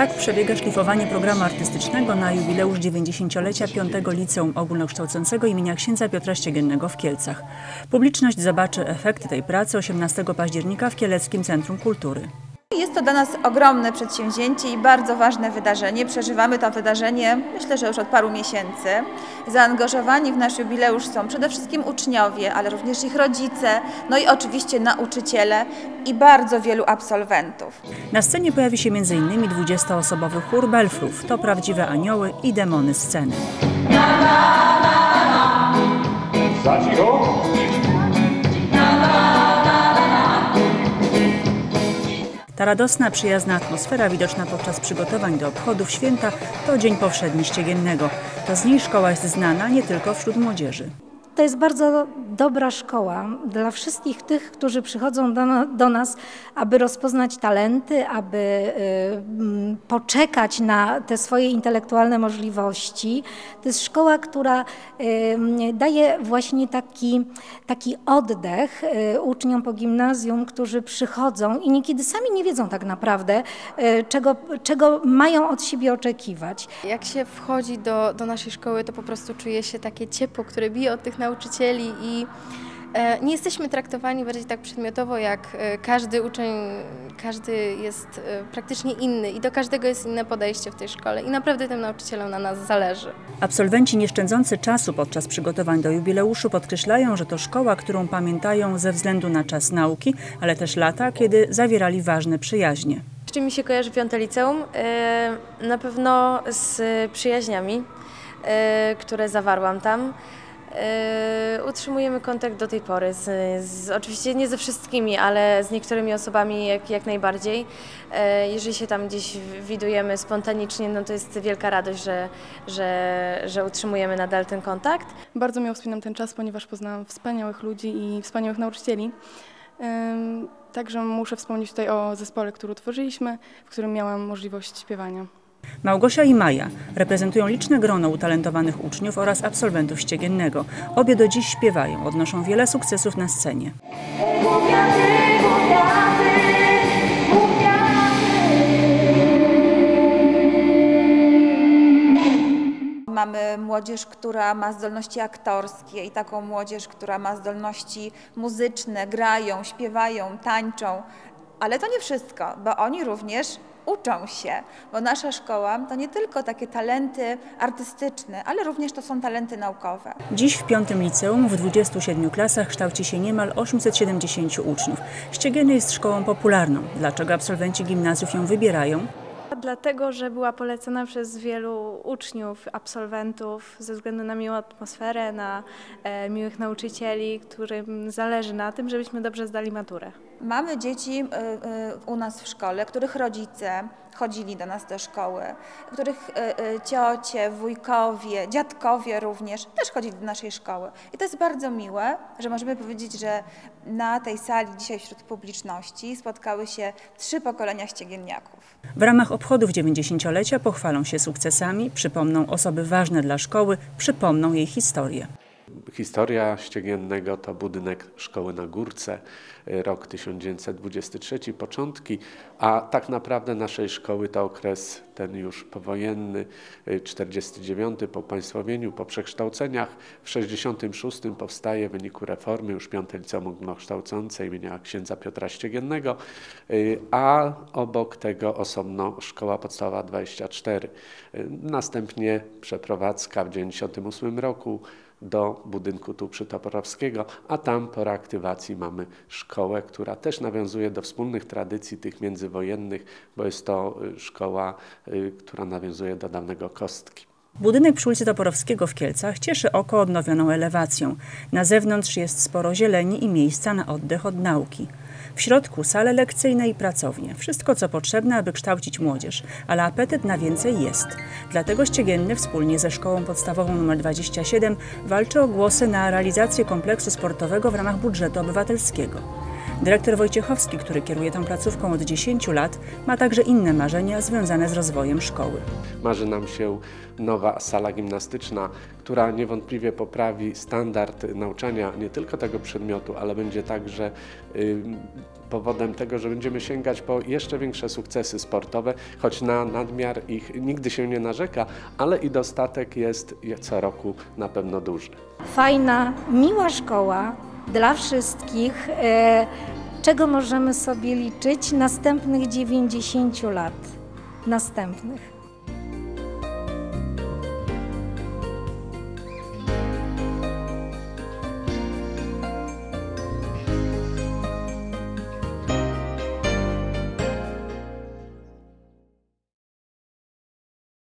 Tak przebiega szlifowanie programu artystycznego na jubileusz 90-lecia 5 Liceum Ogólnokształcącego imienia księdza Piotra Ściegiennego w Kielcach. Publiczność zobaczy efekty tej pracy 18 października w Kieleckim Centrum Kultury. Jest to dla nas ogromne przedsięwzięcie i bardzo ważne wydarzenie. Przeżywamy to wydarzenie, myślę, że już od paru miesięcy. Zaangażowani w nasz jubileusz są przede wszystkim uczniowie, ale również ich rodzice, no i oczywiście nauczyciele i bardzo wielu absolwentów. Na scenie pojawi się m.in. 20-osobowy chór Belfrów. To prawdziwe anioły i demony sceny. Za cicho. Ta radosna, przyjazna atmosfera widoczna podczas przygotowań do obchodów święta to Dzień Powszedni Ściegiennego. To z niej szkoła jest znana nie tylko wśród młodzieży. To jest bardzo dobra szkoła dla wszystkich tych, którzy przychodzą do, do nas, aby rozpoznać talenty, aby y, poczekać na te swoje intelektualne możliwości. To jest szkoła, która y, daje właśnie taki, taki oddech y, uczniom po gimnazjum, którzy przychodzą i niekiedy sami nie wiedzą tak naprawdę, y, czego, czego mają od siebie oczekiwać. Jak się wchodzi do, do naszej szkoły, to po prostu czuje się takie ciepło, które bije od tych nauczycieli i e, nie jesteśmy traktowani bardziej tak przedmiotowo, jak e, każdy uczeń, każdy jest e, praktycznie inny i do każdego jest inne podejście w tej szkole i naprawdę tym nauczycielom na nas zależy. Absolwenci nieszczędzący czasu podczas przygotowań do jubileuszu podkreślają, że to szkoła, którą pamiętają ze względu na czas nauki, ale też lata, kiedy zawierali ważne przyjaźnie. Z czym mi się kojarzy piąte liceum? Na pewno z przyjaźniami, które zawarłam tam. E, Utrzymujemy kontakt do tej pory, z, z, oczywiście nie ze wszystkimi, ale z niektórymi osobami jak, jak najbardziej. E, Jeżeli się tam gdzieś widujemy spontanicznie, no to jest wielka radość, że, że, że utrzymujemy nadal ten kontakt. Bardzo miło wspominam ten czas, ponieważ poznałam wspaniałych ludzi i wspaniałych nauczycieli. Ym, Także muszę wspomnieć tutaj o zespole, który utworzyliśmy, w którym miałam możliwość śpiewania. Małgosia i Maja reprezentują liczne grono utalentowanych uczniów oraz absolwentów ściegiennego. Obie do dziś śpiewają, odnoszą wiele sukcesów na scenie. Mamy młodzież, która ma zdolności aktorskie i taką młodzież, która ma zdolności muzyczne, grają, śpiewają, tańczą. Ale to nie wszystko, bo oni również uczą się, bo nasza szkoła to nie tylko takie talenty artystyczne, ale również to są talenty naukowe. Dziś w piątym liceum w 27 klasach kształci się niemal 870 uczniów. Ściegieny jest szkołą popularną. Dlaczego absolwenci gimnazjów ją wybierają? Dlatego, że była polecona przez wielu uczniów, absolwentów ze względu na miłą atmosferę, na e, miłych nauczycieli, którym zależy na tym, żebyśmy dobrze zdali maturę. Mamy dzieci y, y, u nas w szkole, których rodzice chodzili do nas do szkoły, których y, ciocie, wujkowie, dziadkowie również też chodzili do naszej szkoły. I to jest bardzo miłe, że możemy powiedzieć, że na tej sali dzisiaj wśród publiczności spotkały się trzy pokolenia ściegienniaków. W ramach obchodów 90-lecia pochwalą się sukcesami, przypomną osoby ważne dla szkoły, przypomną jej historię. Historia Ściegiennego to budynek szkoły na Górce, y, rok 1923, początki, a tak naprawdę naszej szkoły to okres ten już powojenny, y, 49 po państwowieniu, po przekształceniach. W 66 powstaje w wyniku reformy już piąte liceum ogólnokształcące imienia księdza Piotra Ściegiennego, y, a obok tego osobno szkoła podstawowa 24. Y, Następnie przeprowadzka w 98 roku do budynku tu przy Toporowskiego, a tam po reaktywacji mamy szkołę, która też nawiązuje do wspólnych tradycji tych międzywojennych, bo jest to y, szkoła, y, która nawiązuje do dawnego kostki. Budynek przy ulicy Toporowskiego w Kielcach cieszy oko odnowioną elewacją. Na zewnątrz jest sporo zieleni i miejsca na oddech od nauki. W środku sale lekcyjne i pracownie. Wszystko, co potrzebne, aby kształcić młodzież, ale apetyt na więcej jest. Dlatego Ściegienny wspólnie ze Szkołą Podstawową nr 27 walczy o głosy na realizację kompleksu sportowego w ramach budżetu obywatelskiego. Dyrektor Wojciechowski, który kieruje tą placówką od 10 lat, ma także inne marzenia związane z rozwojem szkoły. Marzy nam się nowa sala gimnastyczna, która niewątpliwie poprawi standard nauczania nie tylko tego przedmiotu, ale będzie także y, powodem tego, że będziemy sięgać po jeszcze większe sukcesy sportowe, choć na nadmiar ich nigdy się nie narzeka, ale i dostatek jest co roku na pewno duży. Fajna, miła szkoła dla wszystkich, e, czego możemy sobie liczyć następnych 90 lat. Następnych.